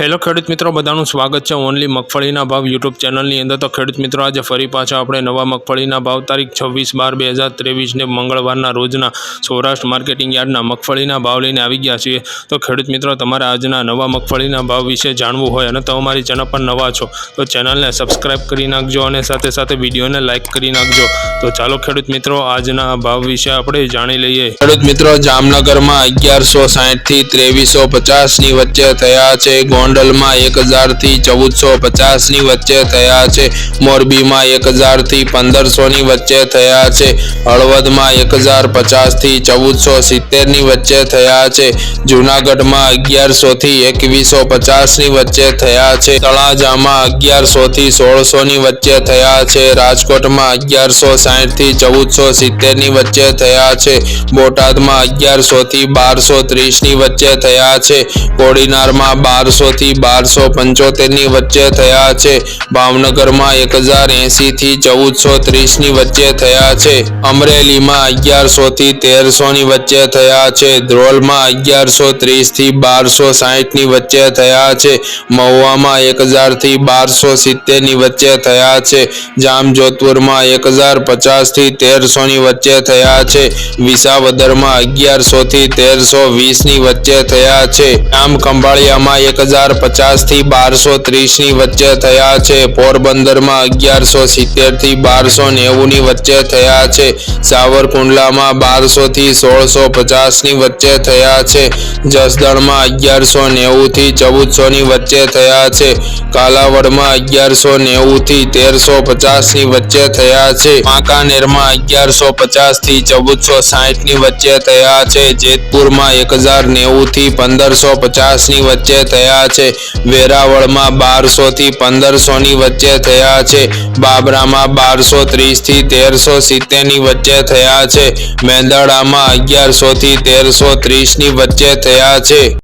Hello ખેડૂત મિત્રો, બધાનું સ્વાગત છે ઓનલી મગફળીના ભાવ યુટ્યુબ ચેનલની અંદર. તો ખેડૂત મિત્રો, આજે ફરી પાછા આપણે નવા મગફળીના ભાવ તારીખ છવ્વીસ બાર બે હજાર ત્રેવીસને મંગળવારના રોજના સૌરાષ્ટ્ર માર્કેટિંગ યાર્ડના મગફળીના ભાવ લઈને આવી ગયા છીએ. તો ખેડૂત મિત્રો, તમારે આજના નવા મગફળીના ભાવ વિશે જાણવું હોય અને તો અમારી ચેનલ પર નવા છો, તો ચેનલને સબસ્ક્રાઇબ કરી નાખજો અને સાથે સાથે વિડીયોને લાઇક કરી નાખજો. તો ચાલો ખેડૂત મિત્રો, આજના ભાવ વિશે આપણે જાણી લઈએ. ખેડૂત મિત્રો, જામનગરમાં અગિયારસો સાઠથી ત્રેવીસો પચાસની વચ્ચે થયા છે. ગોંડલમાં એક હજારથી ચૌદસો પચાસની વચ્ચે થયા છે. મોરબીમાં એક હજારથી પંદરસો ની વચ્ચે થયા છે. હળવદમાં એક હજાર પચાસથી ચૌદસો સિત્તેરની વચ્ચે થયા છે. જુનાગઢમાં અગિયારસો થી એકવીસો પચાસની વચ્ચે થયા છે. તળાજામાં અગિયારસો થી સોળસો ની વચ્ચે થયા છે. રાજકોટમાં અગિયારસો સાઠથી ચૌદસો સિત્તેરની વચ્ચે થયા છે. બોટાદમાં અગિયારસો થી બારસો ત્રીસની વચ્ચે થયા છે. કોડીનારમાં બારસો થી બારસો પંચોતેરની વચ્ચે થયા છે. ભાવનગરમાં એક હજાર એંશીથી ચૌદસો ત્રીસની વચ્ચે થયા છે. અમરેલીમાં અગિયારસો થી તેરસો ની વચ્ચે થયા છે. ધ્રોલમાં અગિયારસો ત્રીસથી બારસો સાઠની વચ્ચે થયા છે. મહુવામાં એક હજારથી બારસો સિત્તેરની વચ્ચે થયા છે. જામજોધપુરમાં એક હજાર પચાસથી તેરસો ની વચ્ચે થયા છે. વિસાવદરમાં અગિયારસો થી તેરસો વીસની વચ્ચે થયા છે. આમ ખંભાળિયામાં એક હજાર પચાસથી બારસો ત્રીસની વચ્ચે થયા છે. પોરબંદરમાં અગિયારસો સિત્તેરથી બારસો નેવું ની વચ્ચે થયા છે. સાવરકુંડલામાં બારસો થી સોળસો પચાસની વચ્ચે થયા છે. જસદણમાં અગિયારસો નેવું થી ચૌદસો ની વચ્ચે થયા છે. કાલાવડમાં અગિયારસો નેવું થી તેરસો પચાસની વચ્ચે થયા છે. વાંકાનેરમાં અગિયારસો પચાસથી ચૌદસો સાહીઠની વચ્ચે થયા છે. જેતપુરમાં એક હજાર નેવું થી પંદરસો પચાસની વચ્ચે થયા છે. વેરાવળમાં બારસો થી પંદરસો ની વચ્ચે થયા છે. બાબરામાં બારસો ત્રીસથી તેરસો સિત્તેરની વચ્ચે થયા છે. મેંદડામાં અગિયારસો થી તેરસો ત્રીસની વચ્ચે થયા છે.